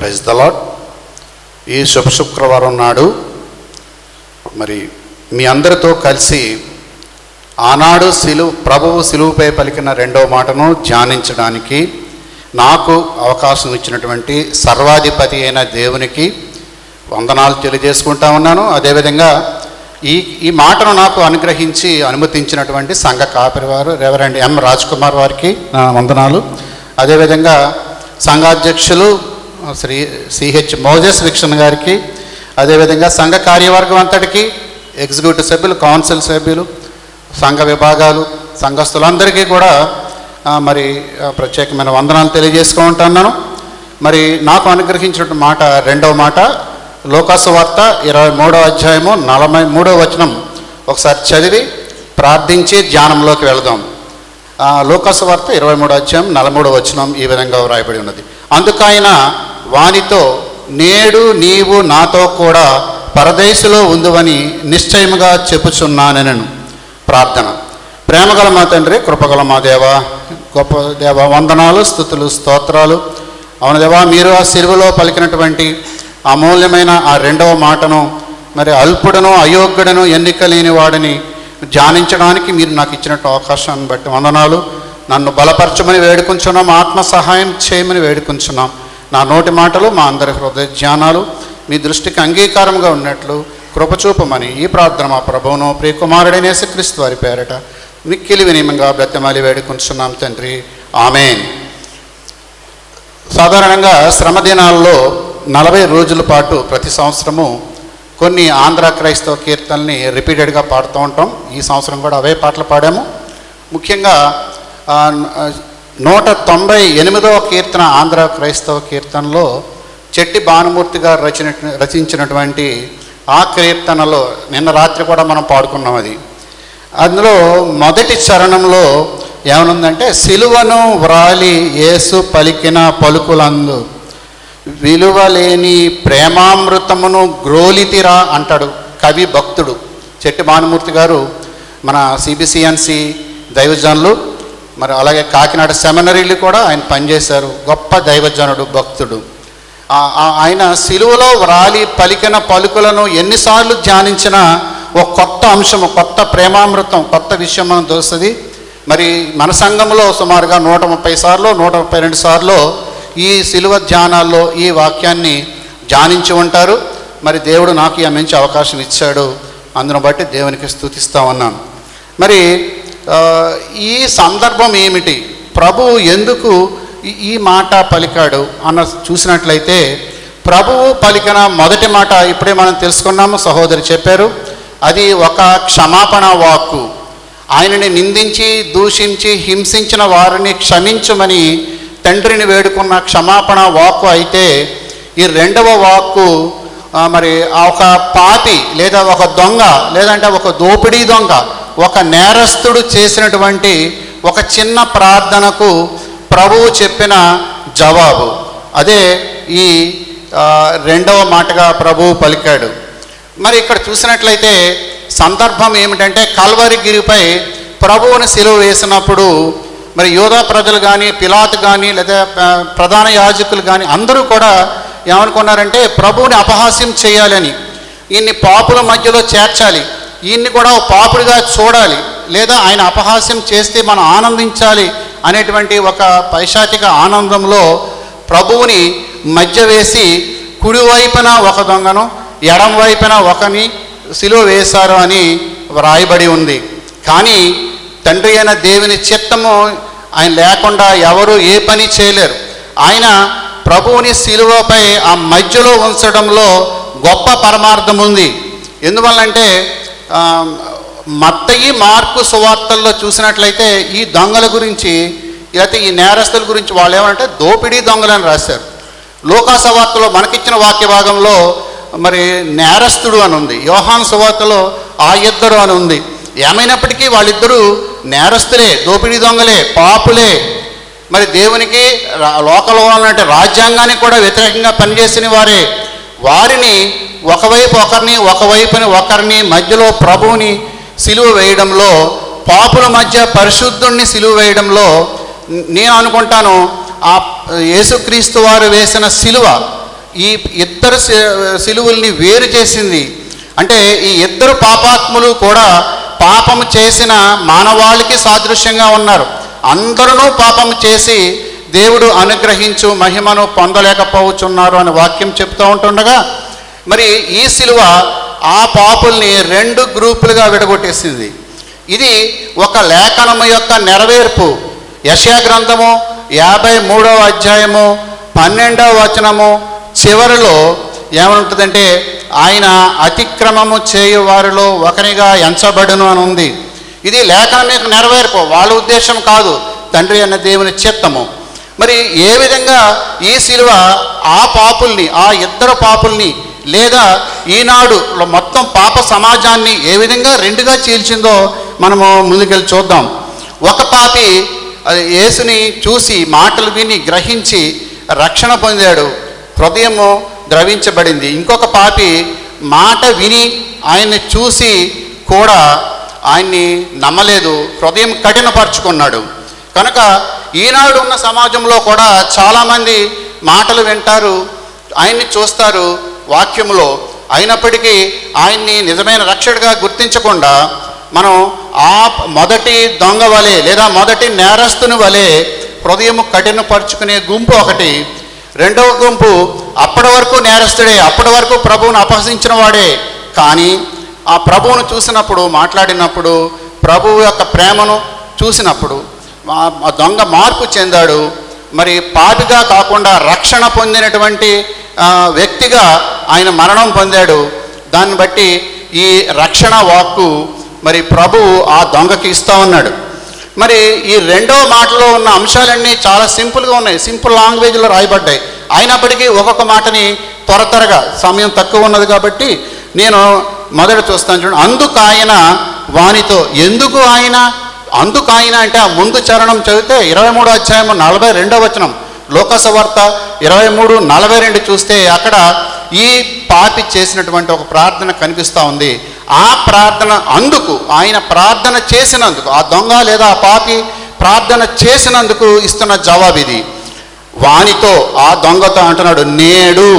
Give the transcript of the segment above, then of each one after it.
Praise the lord ఈ శుభ శుక్రవారం నాడు మరి మీ అందరితో కలిసి ఆనాడు సిలువు ప్రభువు సిలువుపై పలికిన రెండవ మాటను ధ్యానించడానికి నాకు అవకాశం ఇచ్చినటువంటి సర్వాధిపతి అయిన దేవునికి వందనాలు తెలియజేసుకుంటా ఉన్నాను. అదేవిధంగా ఈ ఈ మాటను నాకు అనుగ్రహించి అనుమతించినటువంటి సంఘ కాపరి వారు రెవరెండ్ ఎం రాజ్ కుమార్ వారికి నా వందనాలు. అదేవిధంగా సంఘాధ్యక్షులు శ్రీ సిహెచ్ మోజస్ విక్షన్ గారికి అదేవిధంగా సంఘ కార్యవర్గం అంతటికి ఎగ్జిక్యూటివ్ సభ్యులు కౌన్సిల్ సభ్యులు సంఘ విభాగాలు సంఘస్థులందరికీ కూడా మరి ప్రత్యేకమైన వందనాలు తెలియజేసుకుంటున్నాను మరి నాకు అనుగ్రహించిన మాట రెండవ మాట లోకాసు వార్త ఇరవై మూడవ అధ్యాయము నలభై మూడవ వచనం. ఒకసారి చదివి ప్రార్థించి ధ్యానంలోకి వెళదాం. లోకాసు వార్త ఇరవై మూడో అధ్యాయం నలమూడవ వచనం ఈ విధంగా వ్రాయబడి ఉన్నది. అందుకైనా వానితో నేడు నీవు నాతో కూడా పరదేశిలో ఉందువని నిశ్చయముగా చెప్పుచున్నానెనను. ప్రార్థన. ప్రేమగల మా తండ్రి కృపగల మా దేవ గొప్ప దేవ వందనాలు స్థుతులు స్తోత్రాలు. అవును దేవా మీరు ఆ సిరువులో పలికినటువంటి అమూల్యమైన ఆ రెండవ మాటను మరి అల్పుడను అయోగ్యుడను ఎన్నిక లేని వాడిని ధ్యానించడానికి మీరు నాకు ఇచ్చినట్టు అవకాశాన్ని బట్టి వందనాలు. నన్ను బలపరచమని వేడుకుంటున్నాం ఆత్మ సహాయం చేయమని వేడుకుంటున్నాం నా నోటి మాటలు మా అందరి హృదయ ధ్యానాలు మీ దృష్టికి అంగీకారంగా ఉన్నట్లు కృపచూపమని ఈ ప్రార్థన మా ప్రభువును ప్రియకుమారుడైన యేసుక్రీస్తు వారి పేరట మిక్కిలి వినియమంగా బ్రతమాలి వేడుకుంటున్నాం తండ్రి. ఆమెన్. సాధారణంగా శ్రమ దినాల్లో నలభై రోజుల పాటు ప్రతి సంవత్సరము కొన్ని ఆంధ్ర క్రైస్తవ కీర్తనల్ని రిపీటెడ్గా పాడుతూ ఉంటాం. ఈ సంవత్సరం కూడా అవే పాటలు పాడాము. ముఖ్యంగా నూట తొంభై ఎనిమిదవ కీర్తన ఆంధ్ర క్రైస్తవ కీర్తనలో చెట్టి భానుమూర్తి గారు రచన రచించినటువంటి ఆ కీర్తనలో నిన్న రాత్రి కూడా మనం పాడుకున్నాం అది. అందులో మొదటి చరణంలో ఏమనుందంటే సిలువను వ్రాలి యేసు పలికిన పలుకులందు. విలువలేని ప్రేమామృతమును గ్రోలితిరా అంటాడు కవి భక్తుడు. చెట్టి భానుమూర్తి గారు మన సిబిసిఎన్సి దైవజనులు మరి అలాగే కాకినాడ సెమినరీలు కూడా ఆయన పనిచేశారు. గొప్ప దైవజనుడు భక్తుడు. ఆయన సిలువలో వ్రాలి పలికిన పలుకులను ఎన్నిసార్లు ధ్యానించినా ఒక కొత్త అంశము కొత్త ప్రేమామృతం కొత్త విషయం మనం దొరుకుతుంది మరి మన సంఘంలో సుమారుగా నూట ముప్పై సార్లు నూట ముప్పై రెండు సార్లు ఈ సిలువ ధ్యానాల్లో ఈ వాక్యాన్ని ధ్యానించి ఉంటారు. మరి దేవుడు నాకు ఈ మంచి అవకాశం ఇచ్చాడు. అందును బట్టి దేవునికి స్థుతిస్తా ఉన్నాను మరి ఈ సందర్భం ఏమిటి? ప్రభువు ఎందుకు ఈ- మాట పలికాడు అన్న చూసినట్లయితే ప్రభువు పలికిన మొదటి మాట ఇప్పుడే మనం తెలుసుకున్నాము సహోదరి చెప్పారు అది ఒక క్షమాపణ వాక్కు. ఆయనని నిందించి దూషించి హింసించిన వారిని క్షమించమని తండ్రిని వేడుకున్న క్షమాపణ వాక్కు అయితే ఈ రెండవ వాక్కు మరి ఆ ఒక పాపి లేదా ఒక దొంగ లేదంటే ఒక దోపిడీ దొంగ ఒక నేరస్తుడు చేసినటువంటి ఒక చిన్న ప్రార్థనకు ప్రభువు చెప్పిన జవాబు. అదే ఈ రెండవ మాటగా ప్రభువు పలికాడు. మరి ఇక్కడ చూసినట్లయితే సందర్భం ఏమిటంటే కల్వరిగిరిపై ప్రభువుని సెలవు వేసినప్పుడు మరి యోధా ప్రజలు కానీ పిలాత్ కానీ లేదా ప్రధాన యాజకులు కానీ అందరూ కూడా ఏమనుకున్నారంటే ప్రభువుని అపహాస్యం చేయాలని ఈయన్ని పాపుల మధ్యలో చేర్చాలి. ఈయన్ని కూడా ఒక పాపుడిగా చూడాలి లేదా ఆయన అపహాస్యం చేస్తే మనం ఆనందించాలి అనేటువంటి ఒక పైశాచిక ఆనందంలో ప్రభువుని మధ్య వేసి కుడివైపున ఒక దొంగను ఎడం వైపున ఒకని సిలువ వేశారు అని వ్రాయబడి ఉంది. కానీ తండ్రి అయిన దేవుని చిత్తము ఆయన లేకుండా ఎవరు ఏ పని చేయలేరు. ఆయన ప్రభువుని సిలువపై ఆ మధ్యలో ఉంచడంలో గొప్ప పరమార్థం ఉంది. ఎందువల్లంటే మత్తయి మార్కు సువార్తల్లో చూసినట్లయితే ఈ దొంగల గురించి లేకపోతే ఈ నేరస్తుల గురించి వాళ్ళు ఏమంటే దోపిడీ దొంగలని రాశారు. లోకా సవార్తలో మనకిచ్చిన వాక్య భాగంలో మరి నేరస్తుడు అని ఉంది యోహాన్ సువార్తలో ఆ ఇద్దరు అని ఉంది. ఏమైనప్పటికీ వాళ్ళిద్దరూ నేరస్తులే దోపిడీ దొంగలే పాపులే. మరి దేవునికి లోకలో లోకంలో రాజ్యాంగానికి కూడా వ్యతిరేకంగా పనిచేసిన వారే. వారిని ఒకవైపు ఒకరిని ఒకవైపుని ఒకరిని మధ్యలో ప్రభువుని సిలువ వేయడంలో పాపుల మధ్య పరిశుద్ధుణ్ణి సిలువ వేయడంలో నేను అనుకుంటాను ఆ యేసుక్రీస్తు వారు వేసిన సిలువ ఈ ఇద్దరు సి- సిలువుల్ని వేరు చేసింది. అంటే ఈ ఇద్దరు పాపాత్ములు కూడా పాపము చేసిన మానవాళికి సాదృశ్యంగా ఉన్నారు. అందరూ పాపము చేసి దేవుడు అనుగ్రహించు మహిమను పొందలేకపోవచ్చున్నారు అని వాక్యం చెప్తూ ఉంటుండగా మరి ఈ సిలువ ఆ పాపుల్ని రెండు గ్రూపులుగా విడగొట్టేసింది. ఇది ఒక లేఖనము యొక్క నెరవేర్పు. యశా గ్రంథము యాభై మూడవ అధ్యాయము పన్నెండవ వచనము చివరిలో ఏమంటుందంటే ఆయన అతిక్రమము చేయు వారిలో ఒకరిగా ఎంచబడును అని ఉంది. ఇది లేఖనం యొక్క నెరవేర్పు. వాళ్ళ ఉద్దేశం కాదు. తండ్రి అన్న దేవుని చిత్తము. మరి ఏ విధంగా ఈ శిలువ ఆ పాపుల్ని ఆ ఇద్దరు పాపుల్ని లేదా ఈనాడు మొత్తం పాప సమాజాన్ని ఏ విధంగా రెండుగా చీల్చిందో మనము ముందుకెళ్ళి చూద్దాం. ఒక పాపి అది యేసుని చూసి మాటలు విని గ్రహించి రక్షణ పొందాడు. హృదయము ద్రవించబడింది. ఇంకొక పాపి మాట విని ఆయన్ని చూసి కూడా ఆయన్ని నమ్మలేదు. హృదయం కఠినపరుచుకున్నాడు. కనుక ఈనాడు ఉన్న సమాజంలో కూడా చాలామంది మాటలు వింటారు ఆయన్ని చూస్తారు వాక్యంలో అయినప్పటికీ ఆయన్ని నిజమైన రక్షకుడిగా గుర్తించకుండా మనం ఆ మొదటి దొంగ వలె లేదా మొదటి నేరస్తుని వలె హృదయము కఠినపరుచుకునే గుంపు ఒకటి. రెండవ గుంపు అప్పటి వరకు నేరస్తుడే అప్పటి వరకు ప్రభువును అపహసించిన వాడే. కానీ ఆ ప్రభువును చూసినప్పుడు మాట్లాడినప్పుడు ప్రభువు యొక్క ప్రేమను చూసినప్పుడు దొంగ మార్పు చెందాడు. మరి పాపిగా కాకుండా రక్షణ పొందినటువంటి వ్యక్తిగా ఆయన మరణం పొందాడు. దాన్ని బట్టి ఈ రక్షణ వాక్కు మరి ప్రభువు ఆ దొంగకి ఇస్తా ఉన్నాడు. మరి ఈ రెండవ మాటలో ఉన్న అంశాలన్నీ చాలా సింపుల్గా ఉన్నాయి. సింపుల్ లాంగ్వేజ్లో రాయబడ్డాయి. అయినప్పటికీ ఒక్కొక్క మాటని త్వర త్వరగా సమయం తక్కువ ఉన్నది కాబట్టి నేను మొదట చూస్తాను చూడండి. అందుకు ఆయన వానితో ఎందుకు ఆయన అందుకు ఆయన అంటే ఆ ముందు చరణం చదివితే ఇరవై మూడో అధ్యాయము నలభై రెండో వచనం లోకసవార్త ఇరవై మూడు నలభై రెండు చూస్తే అక్కడ ఈ పాపి చేసినటువంటి ఒక ప్రార్థన కనిపిస్తూ ఉంది. ఆ ప్రార్థన అందుకు ఆయన ప్రార్థన చేసినందుకు ఆ దొంగ లేదా ఆ పాపి ప్రార్థన చేసినందుకు ఇస్తున్న జవాబు ఇది. వానితో ఆ దొంగతో అంటున్నాడు నేడు.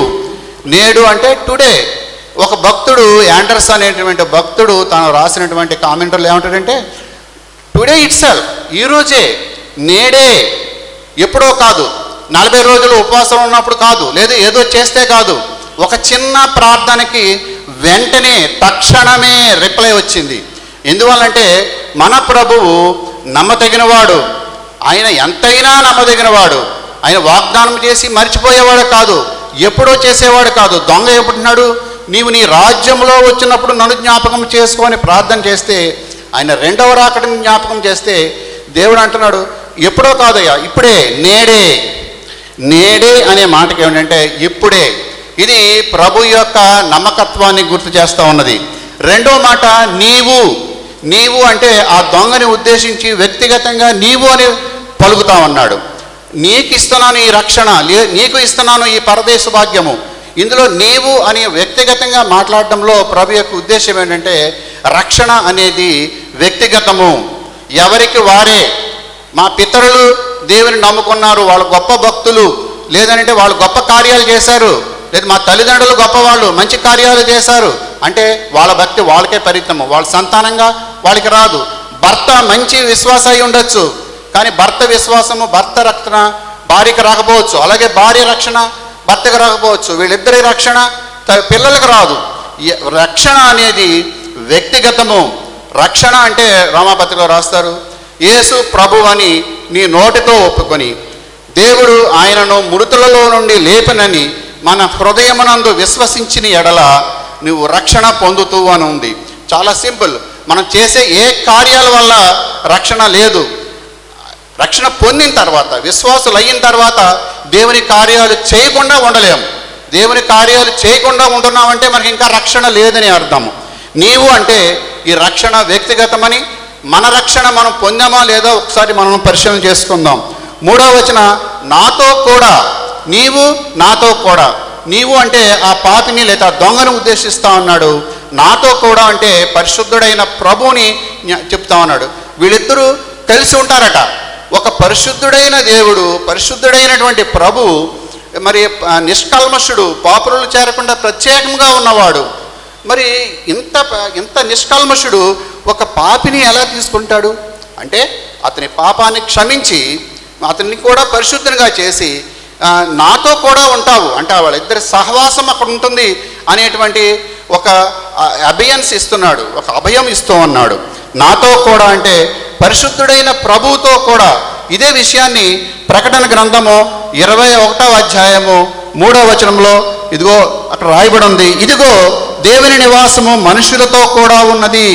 నేడు అంటే టుడే. ఒక భక్తుడు యాండర్స్ అనేటువంటి భక్తుడు తాను రాసినటువంటి కామెంటర్లు ఏమంటాడంటే టుడే ఇట్సెల్ ఈరోజే నేడే ఎప్పుడో కాదు. నలభై రోజులు ఉపవాసం ఉన్నప్పుడు కాదు లేదు ఏదో చేస్తే కాదు. ఒక చిన్న ప్రార్థనకి వెంటనే తక్షణమే రిప్లై వచ్చింది. ఎందువల్లంటే మన ప్రభువు నమ్మతగినవాడు ఆయన ఎంతైనా నమ్మదగినవాడు. ఆయన వాగ్దానం చేసి మర్చిపోయేవాడు కాదు. ఎప్పుడో చేసేవాడు కాదు. దొంగ ఎప్పుడున్నాడు నీవు నీ రాజ్యంలో వచ్చినప్పుడు నన్ను జ్ఞాపకం చేసుకొని ప్రార్థన చేస్తే ఆయన రెండవ రాకడిని జ్ఞాపకం చేస్తే దేవుడు అంటున్నాడు ఎప్పుడో కాదయ్యా ఇప్పుడే నేడే. నేడే అనే మాటకి ఏమిటంటే ఇప్పుడే. ఇది ప్రభు యొక్క నమ్మకత్వాన్ని గుర్తు చేస్తూ ఉన్నది. రెండో మాట నీవు. నీవు అంటే ఆ దొంగని ఉద్దేశించి వ్యక్తిగతంగా నీవు అని పలుకుతా ఉన్నాడు. నీకు ఇస్తున్నాను ఈ రక్షణ లే- నీకు ఇస్తున్నాను ఈ పరదేశ భాగ్యము. ఇందులో నీవు అని వ్యక్తిగతంగా మాట్లాడడంలో ప్రభు యొక్క ఉద్దేశం ఏంటంటే రక్షణ అనేది వ్యక్తిగతము. ఎవరికి వారే మా పితరులు దేవుని నమ్ముకున్నారు వాళ్ళు గొప్ప భక్తులు లేదంటే వాళ్ళు గొప్ప కార్యాలు చేశారు లేదు మా తల్లిదండ్రులు గొప్పవాళ్ళు మంచి కార్యాలు చేశారు అంటే వాళ్ళ భక్తి వాళ్ళకే పరితము వాళ్ళ సంతానంగా వాళ్ళకి రాదు. భర్త మంచి విశ్వాస అయి ఉండొచ్చు కానీ భర్త విశ్వాసము భర్త రక్షణ భార్యకి రాకపోవచ్చు. అలాగే భార్య రక్షణ భర్తకు రాకపోవచ్చు. వీళ్ళిద్దరి రక్షణ పిల్లలకు రాదు. రక్షణ అనేది వ్యక్తిగతము. రక్షణ అంటే రామాపతిలో రాస్తారు యేసు ప్రభు అని నీ నోటితో ఒప్పుకొని దేవుడు ఆయనను మృతులలో నుండి లేపనని మన హృదయమునందు విశ్వసించిన ఎడల నువ్వు రక్షణ పొందుతూ అని ఉంది. చాలా సింపుల్. మనం చేసే ఏ కార్యాల వల్ల రక్షణ లేదు. రక్షణ పొందిన తర్వాత విశ్వాసులు అయిన తర్వాత దేవుని కార్యాలు చేయకుండా ఉండలేము దేవుని కార్యాలు చేయకుండా ఉంటున్నామంటే మనకి ఇంకా రక్షణ లేదని అర్థము. నీవు అంటే ఈ రక్షణ వ్యక్తిగతమని మన రక్షణ మనం పొందామా లేదా ఒకసారి మనం పరిశీలన చేసుకుందాం. మూడో వచన నాతో కూడా నీవు నాతో కూడా. నీవు అంటే ఆ పాపిని లేదా దొంగను ఉద్దేశిస్తా ఉన్నాడు నాతో కూడా అంటే పరిశుద్ధుడైన ప్రభువుని చెప్తా ఉన్నాడు వీళ్ళిద్దరూ కలిసి ఉంటారట. ఒక పరిశుద్ధుడైన దేవుడు పరిశుద్ధుడైనటువంటి ప్రభు మరి నిష్కల్మషుడు పాపురులు చేరకుండా ప్రత్యేకంగా ఉన్నవాడు. మరి ఇంత ఇంత నిష్కల్మషుడు ఒక పాపిని ఎలా తీసుకుంటాడు? అంటే అతని పాపాన్ని క్షమించి అతన్ని కూడా పరిశుద్ధంగా చేసి నాతో కూడా ఉంటావు అంటే వాళ్ళిద్దరి సహవాసం అక్కడ ఉంటుంది అనేటువంటి ఒక అభయన్స్ ఇస్తున్నాడు ఒక అభయం ఇస్తూ ఉన్నాడు. నాతో కూడా అంటే పరిశుద్ధుడైన ప్రభువుతో కూడా ఇదే విషయాన్ని ప్రకటన గ్రంథము ఇరవై ఒకటవ అధ్యాయము మూడవ వచనంలో ఇదిగో అక్కడ రాయబడి ఉంది. ఇదిగో దేవుని నివాసము మనుషులతో కూడా ఉన్నది.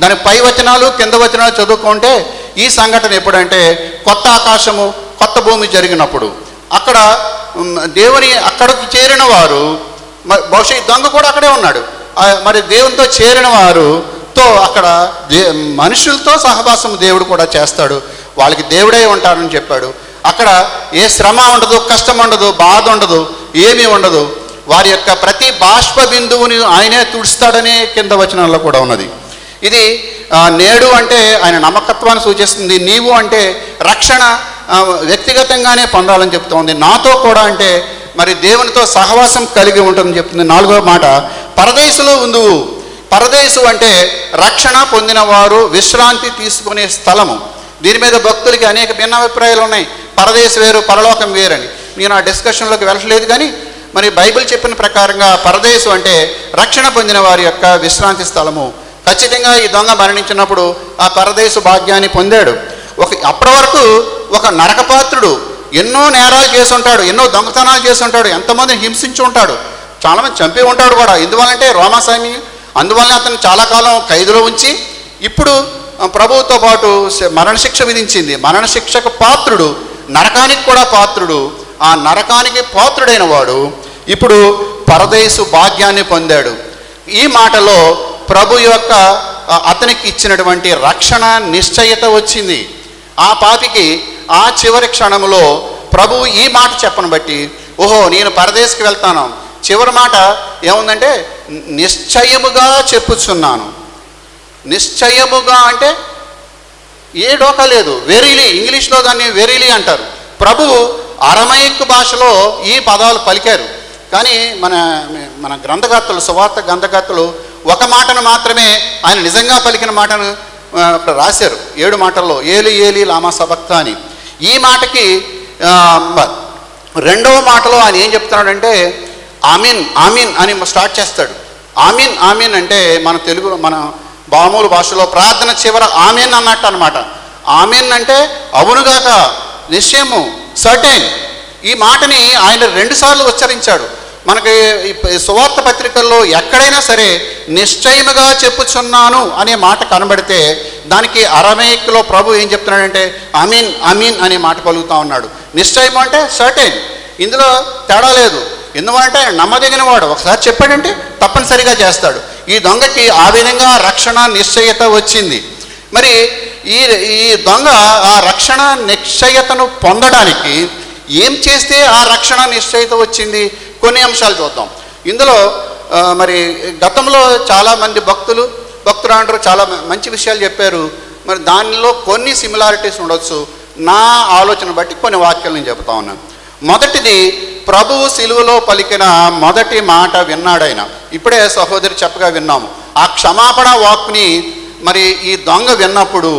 దాని పై వచనాలు కింద వచనాలు చదువుకుంటే ఈ సంఘటన ఎప్పుడంటే కొత్త ఆకాశము కొత్త భూమి జరిగినప్పుడు. అక్కడ దేవుని అక్కడికి చేరిన వారు బహుశా దొంగ కూడా అక్కడే ఉన్నాడు. మరి దేవునితో చేరిన వారుతో అక్కడ దే మనుషులతో సహవాసం దేవుడు కూడా చేస్తాడు. వాళ్ళకి దేవుడే ఉంటాడని చెప్పాడు. అక్కడ ఏ శ్రమ ఉండదు కష్టం ఉండదు బాధ ఉండదు ఏమీ ఉండదు. వారి యొక్క ప్రతి బాష్ప బిందువుని ఆయనే తుడుస్తాడనే కింద వచనంలో కూడా ఉన్నది. ఇది నేడు అంటే ఆయన నమ్మకత్వాన్ని సూచిస్తుంది నీవు అంటే రక్షణ వ్యక్తిగతంగానే పొందాలని చెప్తోంది. నాతో కూడా అంటే మరి దేవునితో సహవాసం కలిగి ఉంటుందని చెప్తుంది. నాలుగో మాట పరదేశులో ఉందువు పరదేశు అంటే రక్షణ పొందిన వారు విశ్రాంతి తీసుకునే స్థలము. దీని మీద భక్తులకి అనేక భిన్నాభిప్రాయాలు ఉన్నాయి. పరదేశం వేరు పరలోకం వేరని. నేను ఆ డిస్కషన్లోకి వెళ్ళట్లేదు కానీ మరి బైబిల్ చెప్పిన ప్రకారంగా పరదేశం అంటే రక్షణ పొందిన వారి యొక్క విశ్రాంతి స్థలము. ఖచ్చితంగా ఈ దొంగ మరణించినప్పుడు ఆ పరదేశ భాగ్యాన్ని పొందాడు. ఒక అప్పటి వరకు ఒక నరకపాత్రుడు ఎన్నో నేరాలు చేసి ఉంటాడు ఎన్నో దొంగతనాలు చేసి ఉంటాడు ఎంతమందిని హింసించి ఉంటాడు. చాలామంది చంపి ఉంటాడు కూడా. ఎందువల్లంటే రోమాసామి అందువల్ల అతను చాలా కాలం ఖైదులో ఉంచి ఇప్పుడు ప్రభువుతో పాటు మరణశిక్ష విధించింది. మరణశిక్షకు పాత్రుడు నరకానికి కూడా పాత్రుడు. ఆ నరకానికి పాత్రుడైన వాడు ఇప్పుడు పరదేశు భాగ్యాన్ని పొందాడు. ఈ మాటలో ప్రభు యొక్క అతనికి ఇచ్చినటువంటి రక్షణ నిశ్చయత వచ్చింది. ఆ పాపికి ఆ చివరి క్షణంలో ప్రభు ఈ మాట చెప్పను బట్టి ఓహో నేను పరదేశకి వెళ్తాను. చివరి మాట ఏముందంటే నిశ్చయముగా చెప్పుచున్నాను. నిశ్చయముగా అంటే ఏ డోకా లేదు. వెరీలీ ఇంగ్లీష్లో దాన్ని వెరీలీ అంటారు. ప్రభువు అరమైక్ భాషలో ఈ పదాలు పలికారు. కానీ మన మన గ్రంథకర్తలు సువార్త గ్రంథకర్తలు ఒక మాటను మాత్రమే ఆయన నిజంగా పలికిన మాటను అక్కడ రాశారు. ఏడు మాటల్లో ఏలి ఏలి లామా సభక్త అని. ఈ మాటకి రెండవ మాటలో ఆయన ఏం చెప్తున్నాడంటే ఆమీన్ ఆమీన్ అని స్టార్ట్ చేస్తాడు. ఆమీన్ ఆమీన్ అంటే మన తెలుగు మన బామూలు భాషలో ప్రార్థన చివర ఆమెన్ అన్నట్టు అనమాట ఆమెన్ అంటే అవునుగాక నిశ్చయము సర్టైన్. ఈ మాటని ఆయన రెండుసార్లు ఉచ్చరించాడు. మనకి సువార్త పత్రికల్లో ఎక్కడైనా సరే నిశ్చయముగా చెప్పుచున్నాను అనే మాట కనబడితే దానికి అరమేక్లో ప్రభు ఏం చెప్తున్నాడంటే అమీన్ అమీన్ అనే మాట పలుకుతా ఉన్నాడు. నిశ్చయం అంటే సర్టైన్. ఇందులో తేడా లేదు. ఎందుకంటే నమ్మదగిన వాడు ఒకసారి చెప్పాడంటే తప్పనిసరిగా చేస్తాడు. ఈ దొంగకి ఆ విధంగా రక్షణ నిశ్చయత వచ్చింది. మరి ఈ ఈ దొంగ ఆ రక్షణ నిశ్చయతను పొందడానికి ఏం చేస్తే ఆ రక్షణ నిశ్చయత వచ్చింది? కొన్ని అంశాలు చూద్దాం. ఇందులో మరి గతంలో చాలామంది భక్తులు భక్తురాండ్రు చాలా మంచి విషయాలు చెప్పారు. మరి దానిలో కొన్ని సిమిలారిటీస్ ఉండొచ్చు. నా ఆలోచన బట్టి కొన్ని వాక్యాలు నేను చెబుతా ఉన్నాను మొదటిది ప్రభువు సిలువలో పలికిన మొదటి మాట విన్నాడైన. ఇప్పుడే సహోదరి చెప్పగా విన్నాము ఆ క్షమాపణ వాక్ని మరి ఈ దొంగ విన్నప్పుడు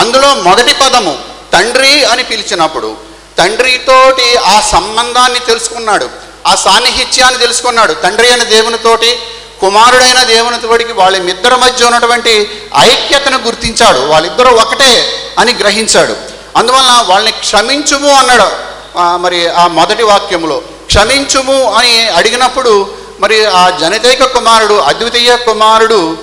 అందులో మొదటి పదము తండ్రి అని పిలిచినప్పుడు తండ్రితోటి ఆ సంబంధాన్ని తెలుసుకున్నాడు. ఆ సాన్నిహిత్యాన్ని తెలుసుకున్నాడు. తండ్రి అయిన దేవునితోటి కుమారుడైన దేవునితోటికి వాళ్ళిద్దరి మధ్య ఉన్నటువంటి ఐక్యతను గుర్తించాడు. వాళ్ళిద్దరూ ఒకటే అని గ్రహించాడు. అందువలన వాళ్ళని క్షమించుము అన్నాడు. మరి ఆ మొదటి వాక్యంలో క్షమించుము అని అడిగినప్పుడు మరి ఆ జనతైక కుమారుడు అద్వితీయ కుమారుడు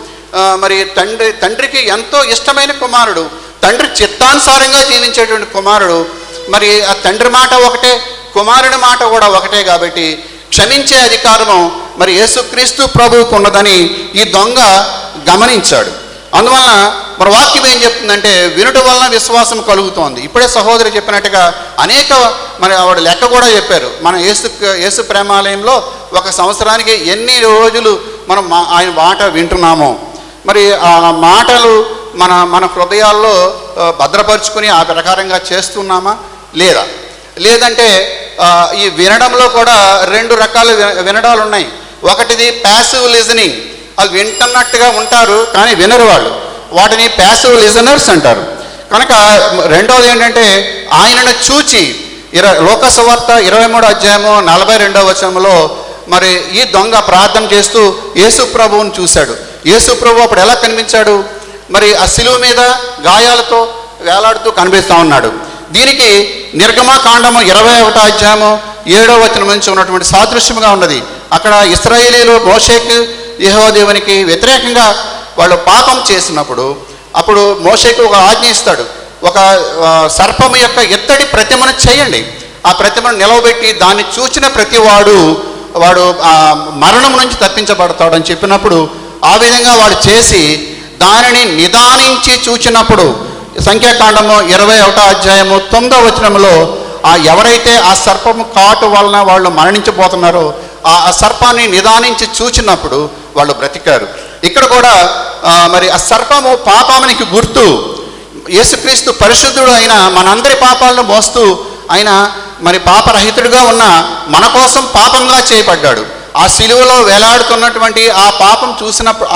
మరి తండ్రి తండ్రికి ఎంతో ఇష్టమైన కుమారుడు తండ్రి చిత్తానుసారంగా జీవించేటువంటి కుమారుడు మరి ఆ తండ్రి మాట ఒకటే కుమారుడి మాట కూడా ఒకటే కాబట్టి క్షమించే అధికారము మరి యేసుక్రీస్తు ప్రభువుకు ఉన్నదని ఈ దొంగ గమనించాడు. అందువలన మన వాక్యం ఏం చెప్తుందంటే వినుట వలన విశ్వాసం కలుగుతోంది. ఇప్పుడే సహోదరి చెప్పినట్టుగా అనేక మరి ఆవిడ లెక్క కూడా చెప్పారు. మన యేసు యేసు ప్రేమాలయంలో ఒక సంవత్సరానికి ఎన్ని రోజులు మనం మా- ఆయన మాట వింటున్నామో. మరి ఆ మాటలు మన మన హృదయాల్లో భద్రపరుచుకుని ఆ ప్రకారంగా చేస్తున్నామా? లేదా? లేదంటే ఈ వినడంలో కూడా రెండు రకాల వినడాలు ఉన్నాయి ఒకటిది ప్యాసివ్ లిజనింగ్ వాళ్ళు వింటున్నట్టుగా ఉంటారు కానీ వినరు వాళ్ళు. వాటిని ప్యాసివ్ లిజనర్స్ అంటారు. కనుక రెండవది ఏంటంటే ఆయనను చూచి. ఇర లోకసవార్త ఇరవై మూడో అధ్యాయము నలభై రెండవ వచనంలో మరి ఈ దొంగ ప్రార్థన చేస్తూ యేసు ప్రభువును చూశాడు. యేసు ప్రభు అప్పుడు ఎలా కనిపించాడు? మరి ఆ శిలువ మీద గాయాలతో వేలాడుతూ కనిపిస్తూ ఉన్నాడు. దీనికి నిర్గమకాండము ఇరవై ఒకటో అధ్యాయము ఏడో వచనం నుంచి ఉన్నటువంటి సాదృశ్యముగా ఉన్నది. అక్కడ ఇస్రాయేలీలు మోషేకు యెహోవాదేవునికి వ్యతిరేకంగా వాళ్ళు పాపం చేసినప్పుడు అప్పుడు మోషేకు ఒక ఆజ్ఞ ఇస్తాడు. ఒక సర్పము సర్పం యొక్క ఎత్తడి ప్రతిమను చేయండి. ఆ ప్రతిమను నిలవబెట్టి దాన్ని చూచిన ప్రతివాడు వాడు మరణం నుంచి తప్పించబడతాడని చెప్పినప్పుడు ఆ విధంగా వాడు చేసి దానిని నిదానించి చూచినప్పుడు సంఖ్యాకాండము ఇరవై ఒకటో అధ్యాయము తొమ్మిదో వచనంలో ఆ ఎవరైతే ఆ సర్పము కాటు వలన వాళ్ళు మరణించబోతున్నారో ఆ సర్పాన్ని నిదానించి చూచినప్పుడు వాళ్ళు బ్రతికారు. ఇక్కడ కూడా మరి ఆ సర్పము పాపానికి గుర్తు. యేసుక్రీస్తు పరిశుద్ధుడు అయిన మనందరి పాపాలను మోస్తూ ఆయన మరి పాపరహితుడిగా ఉన్న మన కోసం పాపంగా చేయబడ్డాడు. ఆ సిలువలో వేలాడుతున్నటువంటి ఆ పాపం చూసినప్పుడు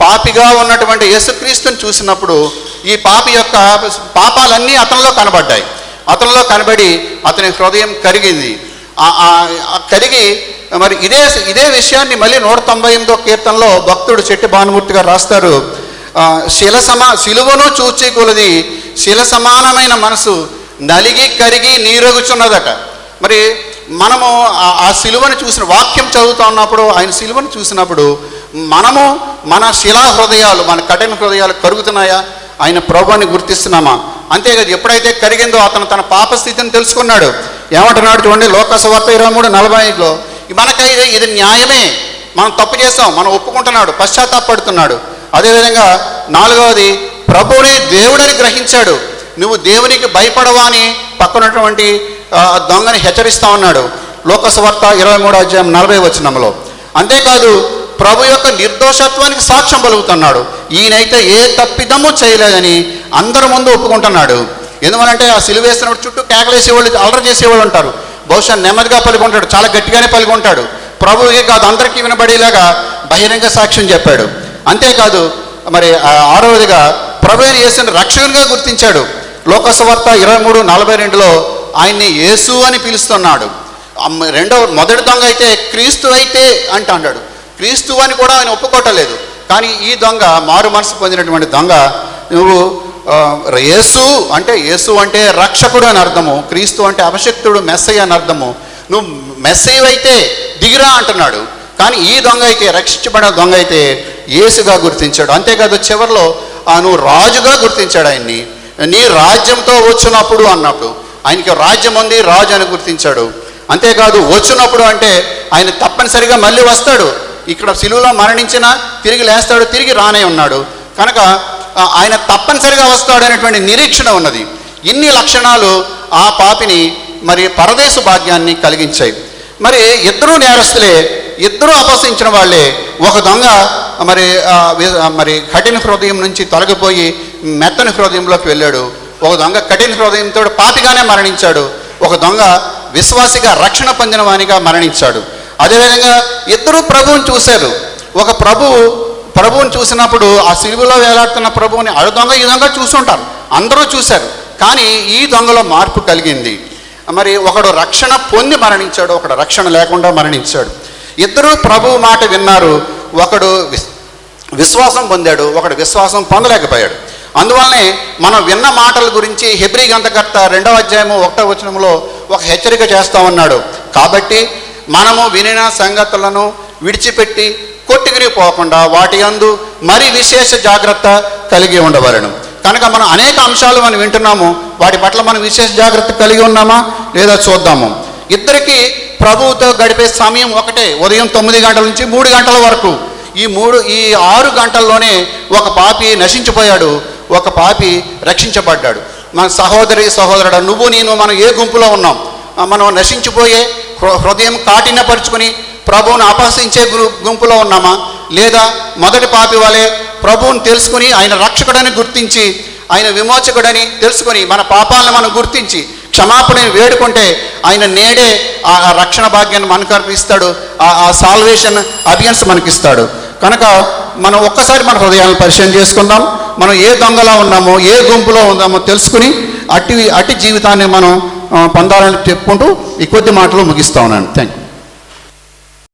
పాపిగా ఉన్నటువంటి యేసుక్రీస్తుని చూసినప్పుడు ఈ పాపి యొక్క పాపాలన్నీ అతనిలో కనబడ్డాయి. అతనిలో కనబడి అతని హృదయం కరిగింది. కరిగి మరి ఇదే ఇదే విషయాన్ని మళ్ళీ నూట తొంభై ఎనిమిదో కీర్తనలో భక్తుడు చెట్టి భానుమూర్తి గారు రాస్తారు. శిల సమా శిలువను చూచి కొలది శిల సమానమైన మనసు నలిగి కరిగి నీరగుచున్నదట. మరి మనము ఆ- శిలువను చూసిన వాక్యం చదువుతా ఉన్నప్పుడు ఆయన శిలువను చూసినప్పుడు మనము మన శిలా హృదయాలు మన కఠిన హృదయాలు కరుగుతున్నాయా? ఆయన ప్రభుని గుర్తిస్తున్నామా? అంతేకాదు ఎప్పుడైతే కరిగిందో అతను తన పాప స్థితిని తెలుసుకున్నాడు. ఏమంటున్నాడు చూడండి లోకసభ ఇరవై మూడు నలభై ఐదులో. మనకైతే ఇది న్యాయమే. మనం తప్పు చేస్తాం మనం ఒప్పుకుంటున్నాడు పశ్చాత్తాపడుతున్నాడు. అదేవిధంగా నాలుగవది ప్రభువునే దేవుడని గ్రహించాడు. నువ్వు దేవునికి భయపడవా అని పక్కనటువంటి దొంగని హెచ్చరిస్తా ఉన్నాడు. లోకసవార్త ఇరవై మూడు అధ్యాయం నలభై వచనంలో. అంతేకాదు ప్రభు యొక్క నిర్దోషత్వానికి సాక్ష్యం పలుకుతున్నాడు. ఈయనైతే ఏ తప్పిదము చేయలేదని అందరి ముందు ఒప్పుకుంటున్నాడు. ఎందువలంటే ఆ సిలువేసినప్పుడు చుట్టూ కేకలేసేవాళ్ళు అలర చేసేవాళ్ళు ఉంటారు. బహుశా నెమ్మదిగా పలుకుంటాడు చాలా గట్టిగానే పలుకుంటాడు. ప్రభువుకే కాదు అందరికీ వినబడేలాగా బహిరంగ సాక్ష్యం చెప్పాడు. అంతేకాదు మరి ఆ ఆరవదిగా ప్రభు యేసుని రక్షకునిగా గుర్తించాడు. లోకసవార్త ఇరవై మూడు నలభై రెండులో ఆయన్ని యేసు అని పిలుస్తున్నాడు. రెండో రెండవ మొదటి దొంగ అయితే క్రీస్తు అయితే అంట అన్నాడు క్రీస్తు అని కూడా ఆయన ఒప్పుకోవటలేదు. కానీ ఈ దొంగ మారు మనసు పొందినటువంటి దొంగ నువ్వు యేసు అంటే యేసు అంటే రక్షకుడు అని అర్థము క్రీస్తు అంటే అభిషక్తుడు మెస్సయ్య అని అర్థము. నువ్వు మెస్సయ్య అయితే దిగిరా అంటున్నాడు. కానీ ఈ దొంగ అయితే రక్షించబడిన దొంగ అయితే యేసుగా గుర్తించాడు. అంతేకాదు చివరిలో ఆ నువ్వు రాజుగా గుర్తించాడు ఆయన్ని. నీ రాజ్యంతో వచ్చినప్పుడు అన్నప్పుడు. ఆయనకి రాజ్యం ఉంది రాజు అని గుర్తించాడు. అంతేకాదు వచ్చినప్పుడు అంటే ఆయన తప్పనిసరిగా మళ్ళీ వస్తాడు. ఇక్కడ సిలువలో మరణించిన తిరిగి లేస్తాడు తిరిగి రానే ఉన్నాడు. కనుక ఆయన తప్పనిసరిగా వస్తాడు అనేటువంటి నిరీక్షణ ఉన్నది. ఇన్ని లక్షణాలు ఆ పాపిని మరి పరదేశ భాగ్యాన్ని కలిగించాయి. మరి ఇద్దరూ నేరస్తులే ఇద్దరూ అపహసించిన వాళ్ళే. ఒక దొంగ మరి మరి కఠిన హృదయం నుంచి తొలగిపోయి మెత్తని హృదయంలోకి వెళ్ళాడు. ఒక దొంగ కఠిన హృదయంతో పాపిగానే మరణించాడు. ఒక దొంగ విశ్వాసిగా రక్షణ పొందిన వానిగా మరణించాడు. అదేవిధంగా ఇద్దరు ప్రభువుని చూశారు. ఒక ప్రభువు ప్రభువుని చూసినప్పుడు ఆ సిలువలో వేలాడుతున్న ప్రభువుని అడు దొంగ ఈ దొంగ చూసుంటారు. అందరూ చూశారు. కానీ ఈ దొంగలో మార్పు కలిగింది. మరి ఒకడు రక్షణ పొంది మరణించాడు ఒకడు రక్షణ లేకుండా మరణించాడు. ఇద్దరు ప్రభువు మాట విన్నారు. ఒకడు విశ్వాసం పొందాడు ఒకడు విశ్వాసం పొందలేకపోయాడు. అందువల్లనే మనం విన్న మాటల గురించి హెబ్రి గ్రంథకర్త రెండవ అధ్యాయము ఒకటో వచనంలో ఒక హెచ్చరిక చేస్తా ఉన్నాడు. కాబట్టి మనము వినిన సంగతులను విడిచిపెట్టి కొట్టుకునిపోకుండా వాటి అందు మరి విశేష జాగ్రత్త కలిగి ఉండవలను. కనుక మనం అనేక అంశాలు మనం వింటున్నాము వాటి పట్ల మనం విశేష జాగ్రత్త కలిగి ఉన్నామా లేదా చూద్దాము. ఇద్దరికి ప్రభువుతో గడిపే సమయం ఒకటే ఉదయం తొమ్మిది గంటల నుంచి మూడు గంటల వరకు. ఈ మూడు ఈ ఆరు గంటల్లోనే ఒక పాపి నశించిపోయాడు ఒక పాపి రక్షించబడ్డాడు. మన సహోదరి సహోదరుడు నువ్వు నేను మనం ఏ గుంపులో ఉన్నాం? మనం నశించిపోయే హృదయం కాఠిన్యపరుచుకుని ప్రభువును అపహసించే గు- గుంపులో ఉన్నామా? లేదా మొదటి పాపి వలె ప్రభువుని తెలుసుకుని ఆయన రక్షకుడని గుర్తించి ఆయన విమోచకుడని తెలుసుకొని మన పాపాలను మనం గుర్తించి క్షమాపణని వేడుకుంటే ఆయన నేడే ఆ రక్షణ భాగ్యాన్ని మనకు అర్పిస్తాడు ఆ సాల్వేషన్ అభియన్స్ మనకిస్తాడు కనుక మనం ఒక్కసారి మన హృదయాలను పరిచయం చేసుకుందాం. మనం ఏ దొంగలా ఉన్నామో ఏ గుంపులో ఉన్నామో తెలుసుకుని అట్టి అట్టి జీవితాన్ని మనం పొందాలని చెప్పుకుంటూ ఈ కొద్ది మాటలు ముగిస్తా ఉన్నాను. Thank you